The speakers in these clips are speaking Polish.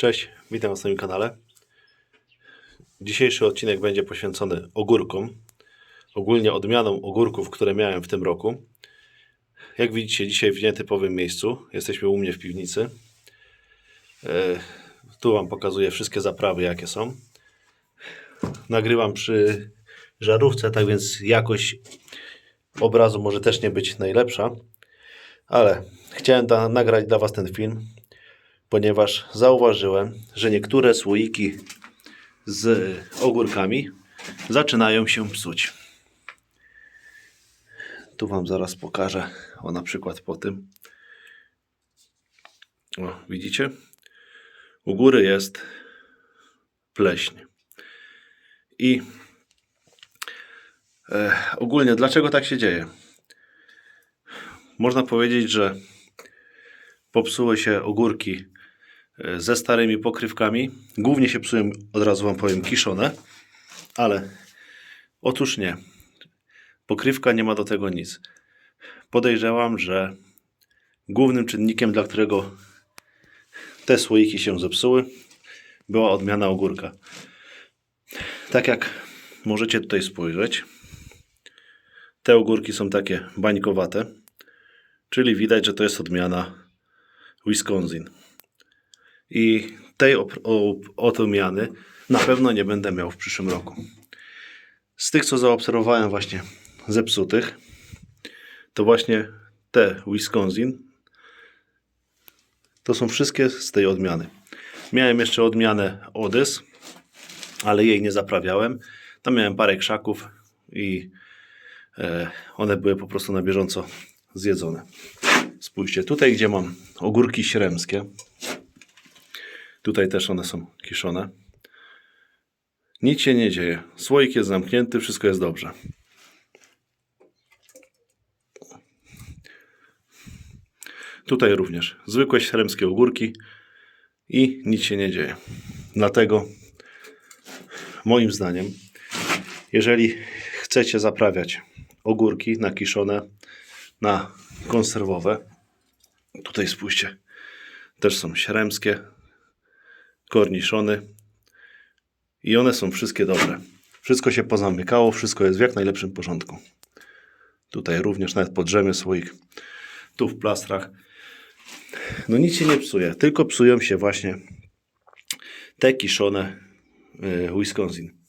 Cześć, witam na swoim kanale. Dzisiejszy odcinek będzie poświęcony ogórkom, ogólnie odmianom ogórków, które miałem w tym roku. Jak widzicie, dzisiaj w nietypowym miejscu. Jesteśmy u mnie w piwnicy. E, Tu Wam pokazuję wszystkie zaprawy, jakie są. Nagrywam przy żarówce, tak więc jakość obrazu może też nie być najlepsza, ale chciałem da, nagrać dla Was ten film, ponieważ zauważyłem, że niektóre słoiki z ogórkami zaczynają się psuć. Tu Wam zaraz pokażę, o na przykład po tym. O, widzicie? U góry jest pleśń. I e, ogólnie dlaczego tak się dzieje? Można powiedzieć, że popsuły się ogórki ze starymi pokrywkami. Głównie się psują, od razu Wam powiem, kiszone, ale otóż nie. Pokrywka nie ma do tego nic. Podejrzewam, że głównym czynnikiem, dla którego te słoiki się zepsuły, była odmiana ogórka. Tak jak możecie tutaj spojrzeć, te ogórki są takie bańkowate, czyli widać, że to jest odmiana Wisconsin. I tej odmiany na pewno nie będę miał w przyszłym roku. Z tych, co zaobserwowałem właśnie zepsutych, to właśnie te Wisconsin to są wszystkie z tej odmiany. Miałem jeszcze odmianę Odys, ale jej nie zaprawiałem. Tam miałem parę krzaków i e, one były po prostu na bieżąco zjedzone. Spójrzcie, tutaj gdzie mam ogórki śremskie, tutaj też one są kiszone. Nic się nie dzieje. Słoik jest zamknięty, wszystko jest dobrze. Tutaj również zwykłe śremskie ogórki i nic się nie dzieje. Dlatego moim zdaniem, jeżeli chcecie zaprawiać ogórki na kiszone, na konserwowe, tutaj spójrzcie, też są śremskie, korniszony i one są wszystkie dobre. Wszystko się pozamykało, wszystko jest w jak najlepszym porządku. Tutaj również nawet podrzemy słoik. Tu w plastrach. No nic się nie psuje, tylko psują się właśnie te kiszone y, Wisconsin.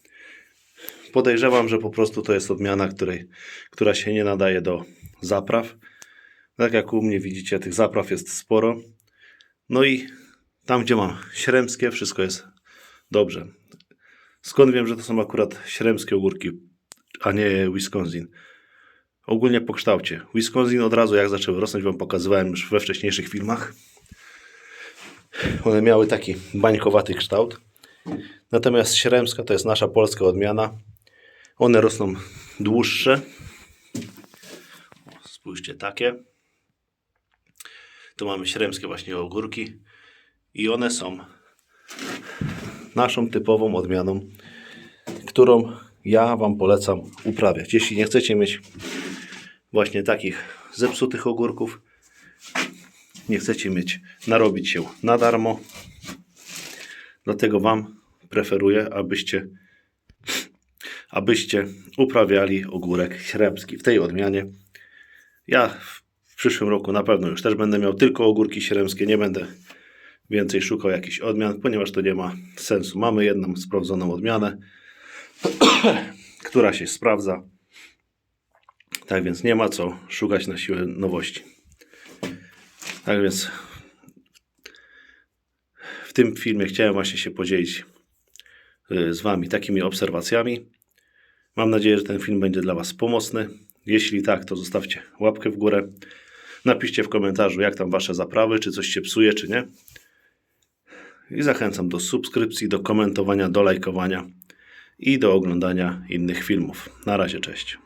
Podejrzewam, że po prostu to jest odmiana, której, która się nie nadaje do zapraw. Tak jak u mnie widzicie, tych zapraw jest sporo. No i tam, gdzie mam śremskie, wszystko jest dobrze. Skąd wiem, że to są akurat śremskie ogórki, a nie Wisconsin? Ogólnie po kształcie. Wisconsin od razu jak zaczęły rosnąć, Wam pokazywałem już we wcześniejszych filmach. One miały taki bańkowaty kształt. Natomiast śremska to jest nasza polska odmiana. One rosną dłuższe. Spójrzcie, takie. Tu mamy śremskie właśnie ogórki. I one są naszą typową odmianą, którą ja Wam polecam uprawiać. Jeśli nie chcecie mieć właśnie takich zepsutych ogórków, nie chcecie mieć, narobić się na darmo, dlatego Wam preferuję, abyście abyście uprawiali ogórek śremski w tej odmianie. Ja w- w przyszłym roku na pewno już też będę miał tylko ogórki śremskie, nie będę więcej szukał jakichś odmian, ponieważ to nie ma sensu. Mamy jedną sprawdzoną odmianę, która się sprawdza. Tak więc nie ma co szukać na siłę nowości. Tak więc w tym filmie chciałem właśnie się podzielić y, z Wami takimi obserwacjami. Mam nadzieję, że ten film będzie dla Was pomocny. Jeśli tak, to zostawcie łapkę w górę. Napiszcie w komentarzu, jak tam Wasze zaprawy, czy coś się psuje, czy nie. I zachęcam do subskrypcji, do komentowania, do lajkowania i do oglądania innych filmów. Na razie, cześć.